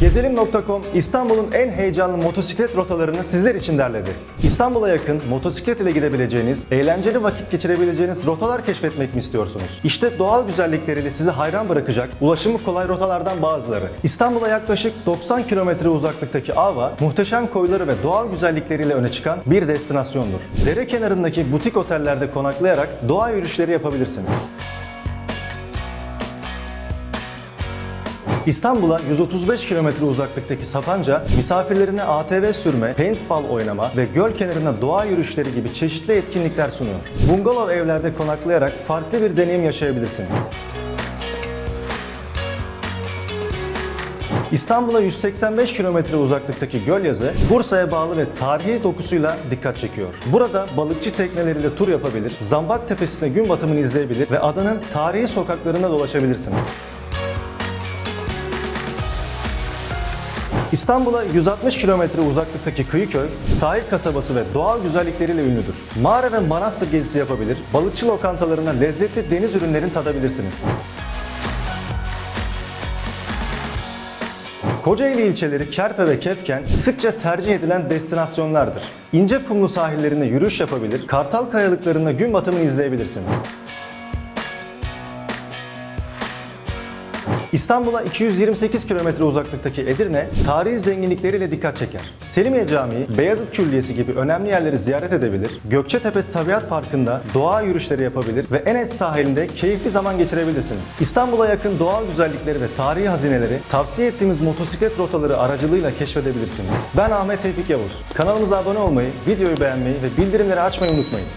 Gezelim.com İstanbul'un en heyecanlı motosiklet rotalarını sizler için derledi. İstanbul'a yakın motosiklet ile gidebileceğiniz, eğlenceli vakit geçirebileceğiniz rotalar keşfetmek mi istiyorsunuz? İşte doğal güzellikleriyle sizi hayran bırakacak, ulaşımı kolay rotalardan bazıları. İstanbul'a yaklaşık 90 kilometre uzaklıktaki Ava, muhteşem koyları ve doğal güzellikleriyle öne çıkan bir destinasyondur. Dere kenarındaki butik otellerde konaklayarak doğa yürüyüşleri yapabilirsiniz. İstanbul'a 135 kilometre uzaklıktaki Sapanca, misafirlerine ATV sürme, paintball oynama ve göl kenarında doğa yürüyüşleri gibi çeşitli etkinlikler sunuyor. Bungalov evlerde konaklayarak farklı bir deneyim yaşayabilirsiniz. İstanbul'a 185 kilometre uzaklıktaki Gölyazı, Bursa'ya bağlı ve tarihi dokusuyla dikkat çekiyor. Burada balıkçı tekneleriyle tur yapabilir, Zambak Tepesi'nde gün batımını izleyebilir ve adanın tarihi sokaklarına dolaşabilirsiniz. İstanbul'a 160 kilometre uzaklıktaki Kıyıköy, sahil kasabası ve doğal güzellikleriyle ünlüdür. Mağara ve manastır gezisi yapabilir, balıkçı lokantalarına lezzetli deniz ürünlerini tadabilirsiniz. Kocaeli ilçeleri Kerpe ve Kefken sıkça tercih edilen destinasyonlardır. İnce kumlu sahillerinde yürüyüş yapabilir, Kartal kayalıklarında gün batımını izleyebilirsiniz. İstanbul'a 228 kilometre uzaklıktaki Edirne, tarihi zenginlikleriyle dikkat çeker. Selimiye Camii, Beyazıt Külliyesi gibi önemli yerleri ziyaret edebilir, Gökçetepe Tabiat Parkı'nda doğa yürüyüşleri yapabilir ve Enes sahilinde keyifli zaman geçirebilirsiniz. İstanbul'a yakın doğal güzellikleri ve tarihi hazineleri tavsiye ettiğimiz motosiklet rotaları aracılığıyla keşfedebilirsiniz. Ben Ahmet Tevfik Yavuz. Kanalımıza abone olmayı, videoyu beğenmeyi ve bildirimleri açmayı unutmayın.